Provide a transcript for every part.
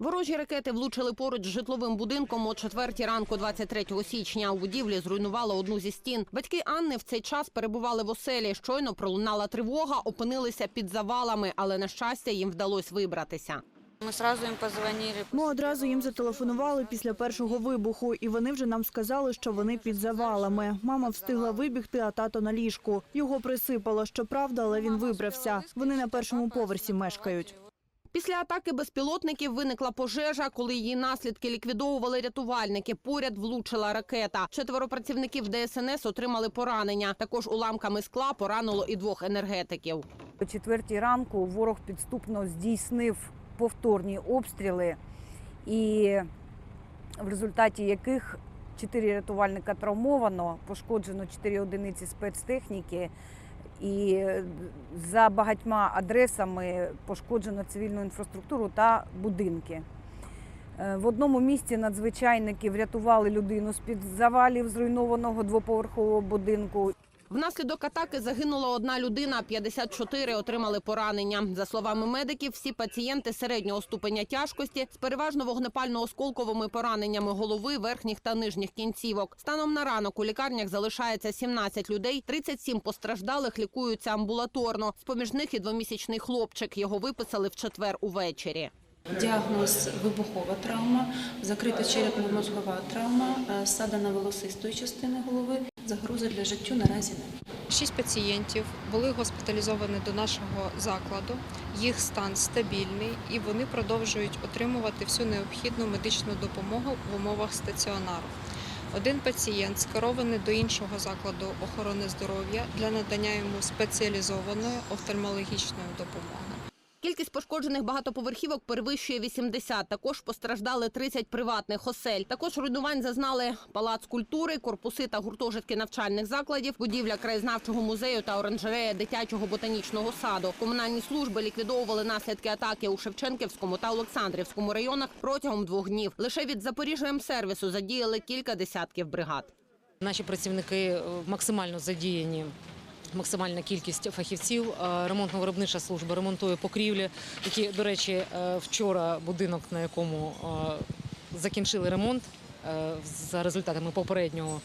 Ворожі ракети влучили поруч з житловим будинком о 4 ранку 23 січня. У будівлі зруйнувало одну зі стін. Батьки Анни в цей час перебували в оселі. Щойно пролунала тривога, опинилися під завалами, але на щастя їм вдалося вибратися. Мы сразу им позвонили. Ми одразу їм зателефонували після першого вибуху, і вони вже нам сказали, що вони під завалами. Мама встигла вибігти, а тато на ліжку. Його присипало, щоправда, але він вибрався. Вони на першому поверсі мешкають. Після атаки безпілотників виникла пожежа, коли її наслідки ліквідовували рятувальники. Поряд влучила ракета. Четверо працівників ДСНС отримали поранення. Також уламками скла поранило і двох енергетиків. О четвертій ранку ворог підступно здійснив повторні обстріли, і в результаті яких чотири рятувальника травмовано, пошкоджено чотири одиниці спецтехніки. І за багатьма адресами пошкоджено цивільну інфраструктуру та будинки. Е, В одному місці надзвичайники врятували людину з під завалів зруйнованого двоповерхового будинку. Внаслідок атаки загинула одна людина, 54 отримали поранення. За словами медиків, всі пацієнти середнього ступеня тяжкості з переважно вогнепально-осколковими пораненнями голови, верхніх та нижніх кінцівок. Станом на ранок у лікарнях залишається 17 людей, 37 постраждалих лікуються амбулаторно. З поміж них і двомісячний хлопчик. Його виписали в четвер увечері. Діагноз вибухова травма, закрита черепно-мозгова травма, е, ссадина волосистої частини голови. Загрози для життю наразі немає. Шість пацієнтів були госпіталізовані до нашого закладу. Їх стан стабільний і вони продовжують отримувати всю необхідну медичну допомогу в умовах стаціонару. Один пацієнт скерований до іншого закладу охорони здоров'я для надання йому спеціалізованої офтальмологічної допомоги. Кількість пошкоджених багатоповерхівок перевищує 80. Також постраждали 30 приватних осель. Також руйнувань зазнали палац культури, корпуси та гуртожитки навчальних закладів, будівля краєзнавчого музею та оранжерея дитячого ботанічного саду. Комунальні служби ліквідовували наслідки атаки у Шевченківському та Олександрівському районах протягом двох днів. Лише від Запоріжжя М-сервісу задіяли кілька десятків бригад. Наші працівники е, максимально задіяні. Максимальна кількість фахівців, Е, ремонтно-виробнича служба ремонтує покрівлі, які, до речі, е, вчора будинок, на якому е, закінчили ремонт за результатами попереднього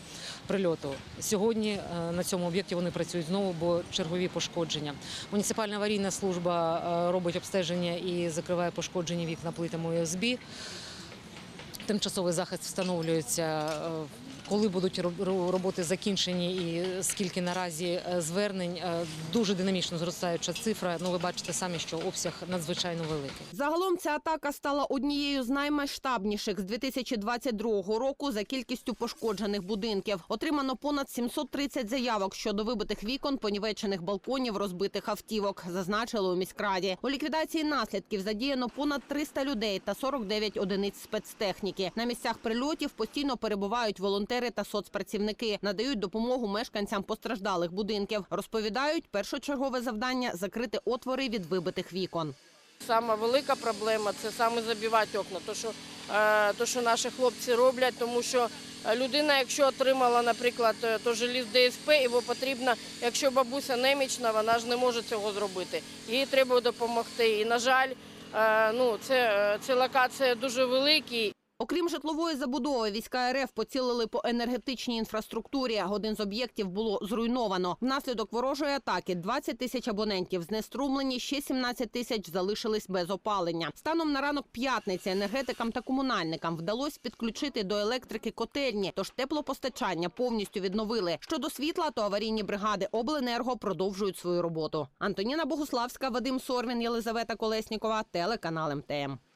прильоту. Сьогодні на цьому об'єкті вони працюють знову, бо чергові пошкодження. Муніципальна аварійна служба робить обстеження і закриває пошкоджені вікна плитами ОСБ. Тимчасовий захист встановлюється, е, коли будуть роб- роботи закінчені і скільки наразі е, звернень. Е, Дуже динамічно зростаюча цифра. Ну ви бачите самі, що обсяг надзвичайно великий. Загалом ця атака стала однією з наймасштабніших з 2022 року за кількістю пошкоджених будинків. Отримано понад 730 заявок щодо вибитих вікон, понівечених балконів, розбитих автівок. Зазначили у міськраді. У ліквідації наслідків задіяно понад 300 людей та 49 одиниць спецтехніки. На місцях прильотів постійно перебувають волонтери та соцпрацівники, надають допомогу мешканцям постраждалих будинків. Розповідають, першочергове завдання закрити отвори від вибитих вікон. Сама велика проблема це саме забивати окна. То що, е, то, що наші хлопці роблять, тому що е, людина, якщо отримала, наприклад, е, то желіз ДСП, його потрібно, якщо бабуся немічна, вона ж не може цього зробити. Їй треба допомогти. І, на жаль, ну, це, це локація дуже великі. Окрім житлової забудови, війська РФ поцілили по енергетичній інфраструктурі. Один з об'єктів було зруйновано. Внаслідок ворожої атаки 20 тисяч абонентів знеструмлені, ще 17 тисяч залишились без опалення. Станом на ранок п'ятниці енергетикам та комунальникам вдалося підключити до електрики котельні, тож теплопостачання повністю відновили. Щодо світла, то аварійні бригади обленерго продовжують свою роботу. Антоніна Богуславська, Вадим Сорвін, Єлизавета Колеснікова, телеканал МТМ.